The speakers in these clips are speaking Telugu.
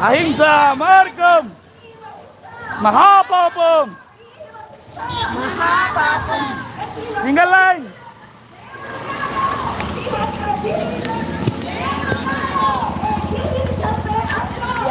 అహింస మార్గం మహాపాపం సింగల్ లైన్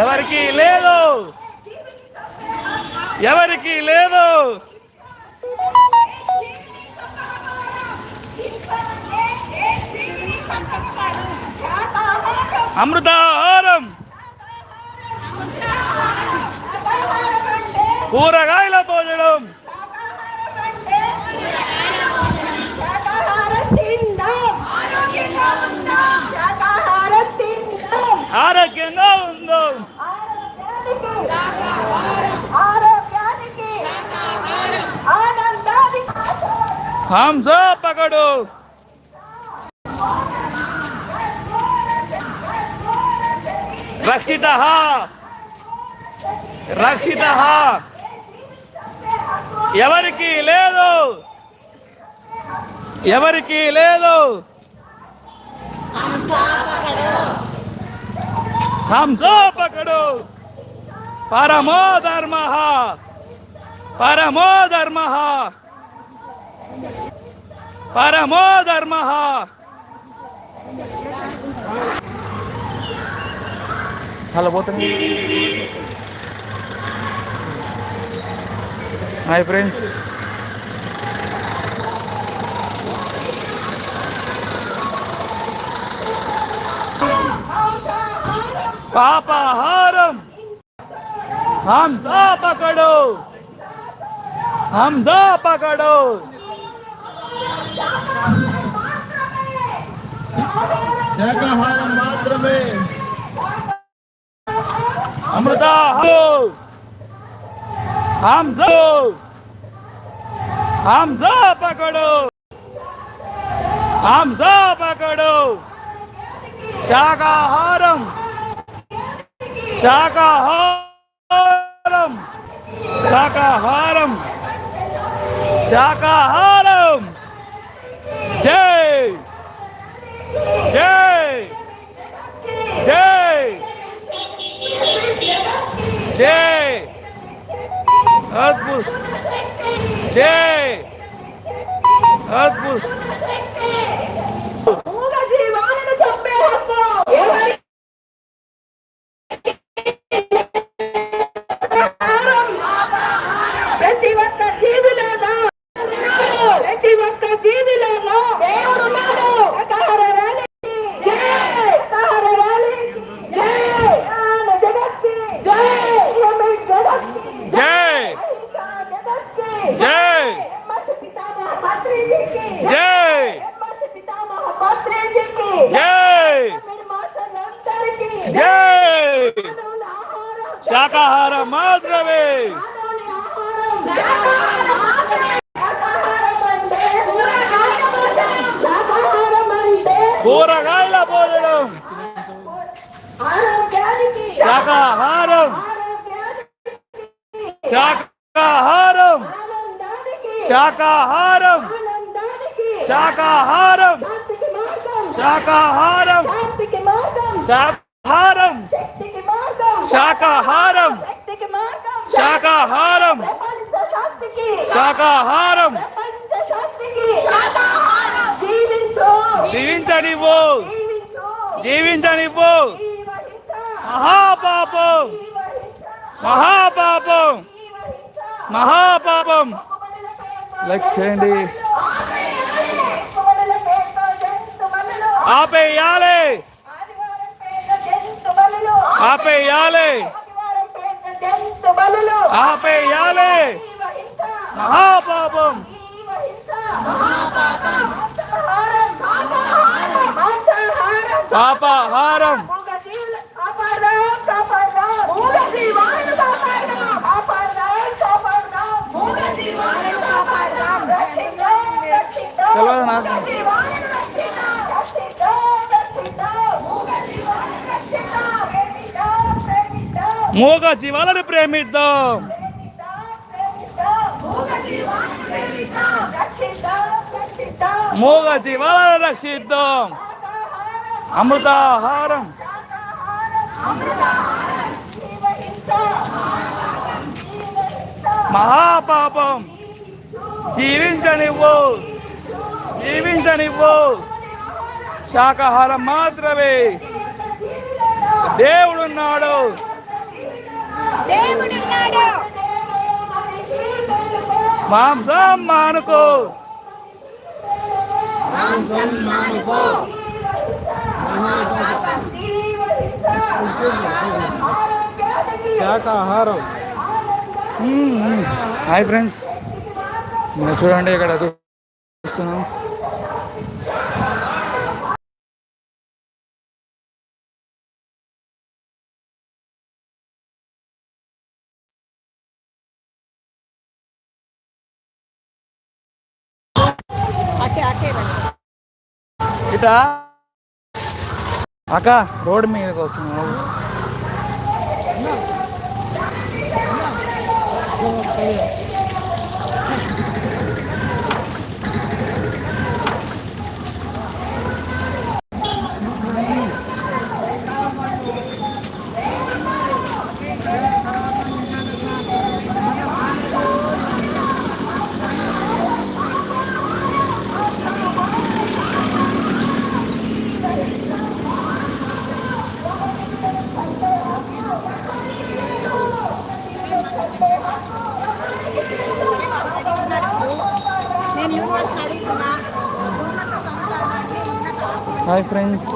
ఎవరికి లేదు ఎవరికి లేదు అమృతాహారం కూరగాయల భోజనం ఆరోగ్యంగా ఉందో ఆరోగ్యానికి ఆనందానికి హంస పకడు రక్షిత రక్షిత ఎవరికి లేదు. ఎవరికి లేదు. హంసోపకడు. పరమో ధర్మ పరమో ధర్మ పరమో ధర్మ హలో పోతుంది. హాయ్ ఫ్రెండ్స్ పాపహారం హంస పకడు హంస పకడు శాకాహారం మాత్రమే హంస! హంస పకడు! హంస పకడు! శాకాహారం! శాకాహారం! శాకాహారం! శాకాహారం! జై Cool. కూరగాయల భోజనం ఆరోగ్యానికి శాకాహారం ఆరోగ్యానికి శాకాహారం ఆనందానికి శాకాహారం ఆనందానికి శాకాహారం శాంతికి మార్గం శాకాహారం శాంతికి మార్గం శాకాహారం శాకాహారం శాకాహారం శాకాహారం జీవించనివ్వు. జీవించనివ్వు. మహాపాపం. మహాపాపం. మహాపాపం. మొక్కుబడుల పేరుతో లైక్ చేయండి. ఆపేయాలి. ఆపేయాలి ఆదివారం పేరుతో జంతుబలులు ఆపేయాలి జీవహింస మహాపాపం. జీవహింస మహాపాపం మాంసాహారం మాంసాహారం మాంసాహారం పాపాహారం మూగ జీవుల కాపాడదాం కాపాడదాం మూగ జీవాలను కాపాడదాం కాపాడదాం కాపాడదాం మూగ జీవాలను కాపాడదాం రక్షిద్దాం రక్షిద్దాం తెలియదు నాకు. మూగ జీవాలను రక్షిద్దాం రక్షిద్దాం రక్షిద్దాం మూగ జీవాలను రక్షిద్దాం ప్రేమిద్దాం ప్రేమిద్దాం మూగ జీవాలను ప్రేమిద్దాం. మూగ జీవాలను రక్షిద్దాం. అమృతాహారం. మహాపాపం. జీవించనివ్వు. జీవించనివ్వు. శాకాహారం మాత్రమే. దేవుడున్నాడు. దేవుడున్నాడు మాంసం మానుకో. మాంసం మానుకో. శాకాహారం హాయ్ ఫ్రెండ్స్ చూడండి ఇక్కడ చూస్తున్నాం. ఇటా. అక్క రోడ్ మీదకి వస్తున్నావు. నేను హాయ్ ఫ్రెండ్స్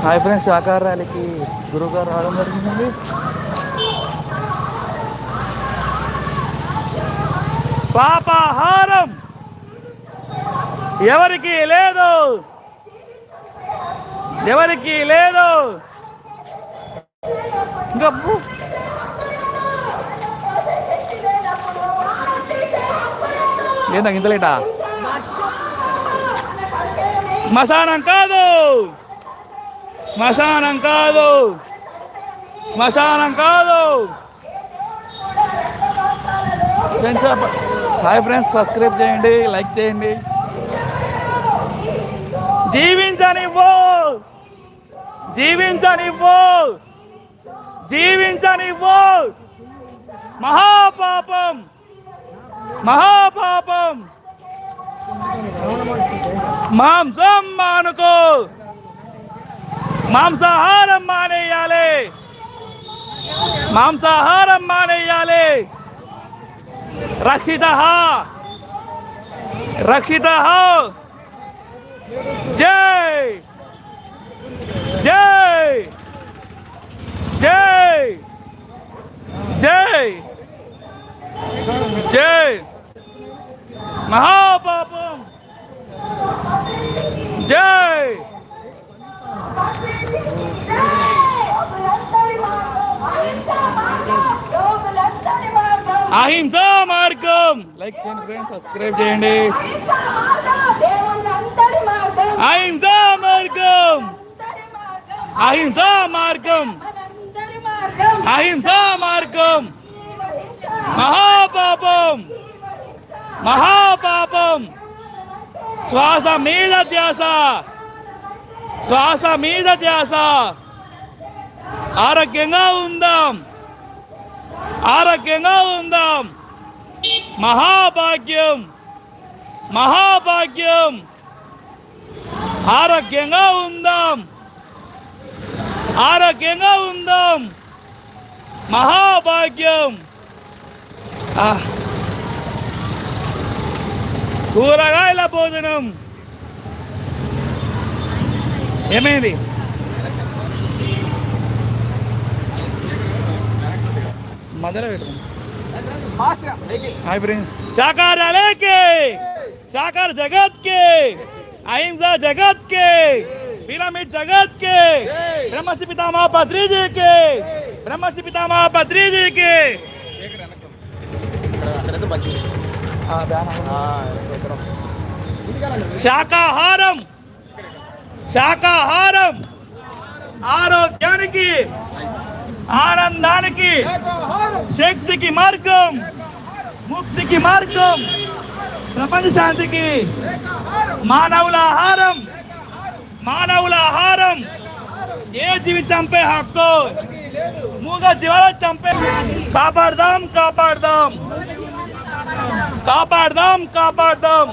హాయ్ ఫ్రెండ్స్ శాకాహార ర్యాలీకి గురుగారు రావడం జరిగిందండి పాపాహారం. ఎవరికి లేదు. ఎవరికి లేదు. ఇంకా ఏందా ఇంత లేటా? శ్మశానం కాదు. శ్మశానం కాదు. శ్మశానం కాదు. ఫ్రెండ్స్ హాయ్ ఫ్రెండ్స్ సబ్స్క్రైబ్ చేయండి లైక్ చేయండి. జీవించనివ్వు. జీవించనివ్వు. జీవించనివ్వు. మహాపాపం. మహాపాపం. మాంసం మానుకో. మాంసాహారం మానేయాలి. మాంసాహారం మానేయాలి. రక్షిత! రక్షిత! జై! జై! జై! జై! జై! మహాపాపం! జై! అహింసా మార్గం. లైక్ చేయండి ఫ్రెండ్స్ సబ్స్క్రైబ్ చేయండి. అహింస మార్గం అహింసా మార్గం అహింస మార్గం. అహింసా మార్గం. అహింసా మార్గం. మహాపాపం. మహాపాపం. శ్వాస మీద ధ్యాస. శ్వాస మీద ధ్యాస. ఆరోగ్యంగా ఉందాం. ఆరోగ్యంగా ఉందాం. మహాభాగ్యం. మహాభాగ్యం. ఆరోగ్యంగా ఉందాం. ఆరోగ్యంగా ఉందాం. మహాభాగ్యం. కూరగాయల భోజనం. ఏమైంది? మదర పెట్టండి हाय फ्रेंड साकार आले के साकार जगत के अहिंसा जगत के पिरामिड जगत के ब्रह्मश्री पितामह पत्री जी के ब्रह्मश्री पितामह पत्री जी के हाँ, ध्यान आओ। శాకాహారం శాకాహారం ఆరోగ్యానికి ఆనందానికి శక్తికి మార్గం ముక్తికి మార్గం ప్రపంచ శాంతికి మానవుల ఆహారం మానవుల ఆహారం. ఏ జీవి చంపే హక్కు? మూగ జీవాల చంపే కాపాడదాం కాపాడదాం. కాపాడదాం కాపాడదాం.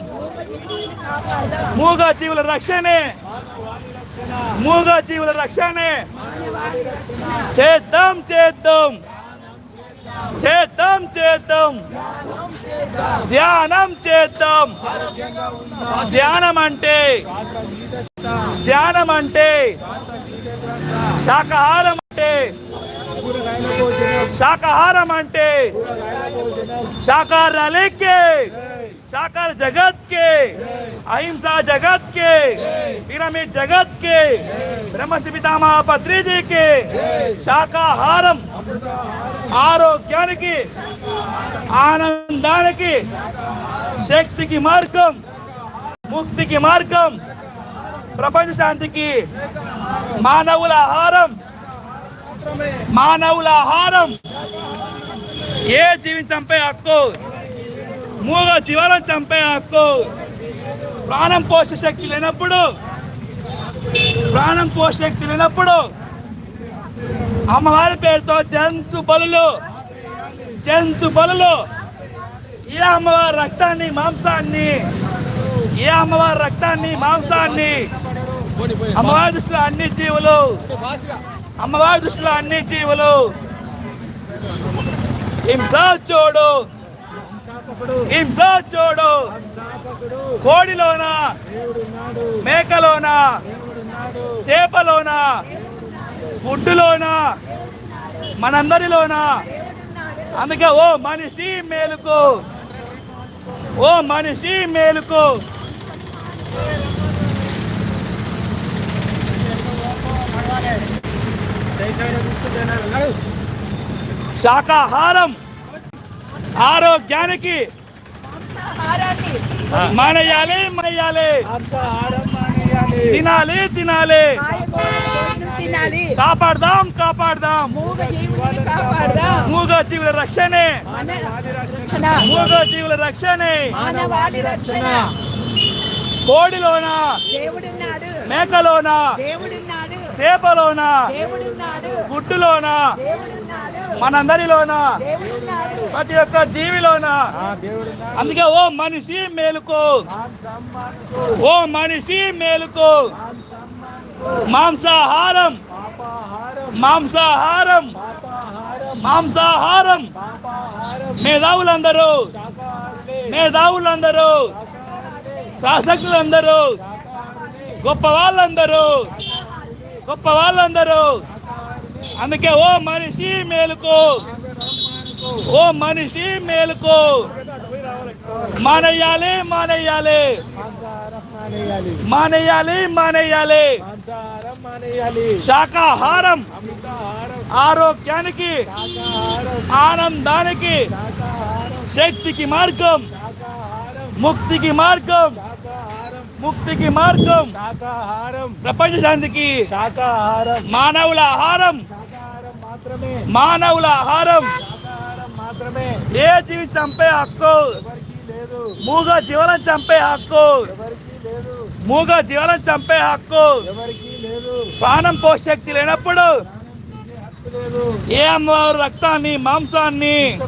మూగ జీవుల రక్షణే మూగ జీవుల రక్షణే. చేద్దాం చేద్దాం. చేద్దాం చేద్దాం. ధ్యానం చేద్దాం. ధ్యానం అంటే ధ్యానం అంటే శాకాహారం అంటే శాకాహారం అంటే శాకాహారాలకే साकार जगत के अहिंसा जगत के पिरामिड जगत के ब्रह्मश्री पितामह पत्री जी के శాకాహారం ఆరోగ్యానికి ఆనందానికి శక్తికి మార్గం ముక్తికి మార్గం ప్రపంచ శాంతికి మానవుల ఆహారం మానవుల ఆహారం ఏ జీవిని చంపే హక్కు మూగ జీవాలను చంపే హక్కు ప్రాణం పోషే శక్తి లేనప్పుడు ప్రాణం పోషే శక్తి లేనప్పుడు అమ్మవారి పేరుతో జంతు బలులు జంతు బలులు. ఏ అమ్మవారి రక్తాన్ని మాంసాన్ని ఏ అమ్మవారి రక్తాన్ని మాంసాన్ని అమ్మవారి దృష్టిలో అన్ని జీవులు అమ్మవారి దృష్టిలో అన్ని జీవులు. హింస చూడు. హింస చూడు. కోడిలోన మేకలోన చేపలోన గుడ్డులోన మనందరిలోన. అందుకే ఓ మనిషి మేలుకు. ఓ మనిషి మేలుకు. శాకాహారం ఆరోగ్యానికి మానేయాలి మానేయాలి. తినాలి తినాలి. తినాలి. కాపాడదాం కాపాడదాం. మూగ జీవుల్ని కాపాడదాం. మూగ జీవుల రక్షణే. మూగ జీవుల రక్షణే. కోడిలోన? దేవుడున్నాడు. మేకలోన? దేవుడున్నాడు. చేపలోన? దేవుడున్నాడు. గుడ్డులోన? దేవుడున్నాడు. మనందరిలోన ప్రతి ఒక్క జీవిలోన. అందుకే ఓ మనిషి మేలుకో. ఓ మనిషి మేలుకో. మాంసాహారం. మాంసాహారం. మాంసాహారం. మేధావులందరూ. మేధావులందరూ. శాసకులందరూ. గొప్ప వాళ్ళందరూ గొప్ప వాళ్ళందరూ అందుకే ఓ మనిషి మేలుకో. ఓ మనిషి మేలుకో. మానేయాలి మానేయాలి. మానేయాలి మానేయాలి. శాకాహారం ఆరోగ్యానికి ఆనందానికి శక్తికి మార్గం ముక్తికి మార్గం. ముక్తికి మార్గం. శాకాహారం. ప్రపంచ శాంతికి శాకాహారం. మానవుల ఆహారం. మాత్రమే. మానవుల ఆహారం. మాత్రమే. ఏ జీవి చంపే హక్కు? మూగ జీవనం చంపే హక్కు. మూగ జీవనం చంపే హక్కు. ప్రాణం పోషే శక్తి లేనప్పుడు ఏ అమ్మవారి రక్తాన్ని మాంసాన్ని?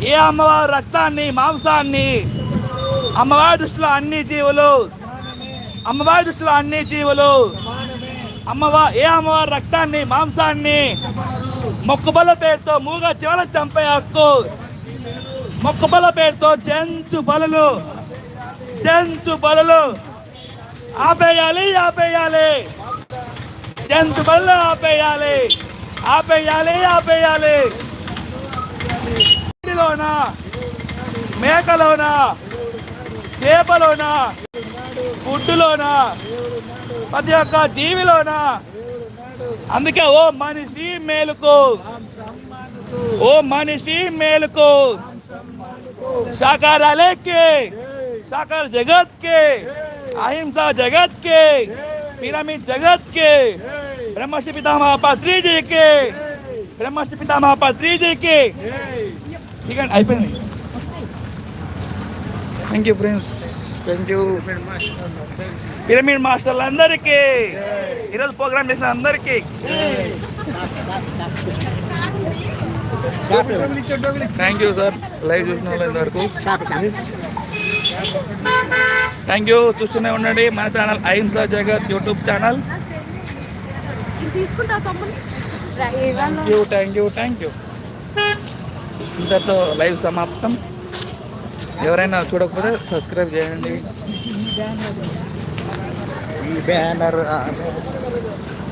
ఏ అమ్మవారి రక్తాన్ని మాంసాన్ని? అమ్మవారి దృష్టిలో అన్ని జీవులు అమ్మవారి దృష్టిలో అన్ని జీవులు. అమ్మవా ఏ అమ్మవారి రక్తాన్ని మాంసాన్ని మొక్కుబల పేరుతో మూగ జీవనం చంపే హక్కు. మొక్కుబల పేరుతో జంతు బలులు జంతు బలులు ఆపేయాలి ఆపేయాలి. జంతు బలులు ఆపేయాలి ఆపేయాలి ఆపేయాలి. మేకలోనా మేకలోన చేపలోన గుడ్డులోన ప్రతి ఒక్క జీవిలోన అందుకే ఓ మనిషి మేలుకు ఓ మనిషి మేలుకు శాకాహారాలేకి साकार जगत के अहिंसा जगत के पिरामिड जगत के ब्रह्मश्री पितामह पात्री जी के ब्रह्मश्री पितामह पात्री जी के ठीक है అయిపోయింది thank you friends thank you pyramid మాస్టర్లు అందరికీ. ఈరోజు ప్రోగ్రామ్ చేసిన అందరికీ. థ్యాంక్ యూ సార్ లైవ్ చూసిన వాళ్ళు ఇంతవరకు థ్యాంక్ యూ చూస్తూనే ఉండండి. మన channel Ahimsa Jagat YouTube channel thank you thank you thank you ఇంతతో live సమాప్తం. ఎవరైనా చూడకపోతే సబ్స్క్రైబ్ చేయండి. ఈ బ్యానర్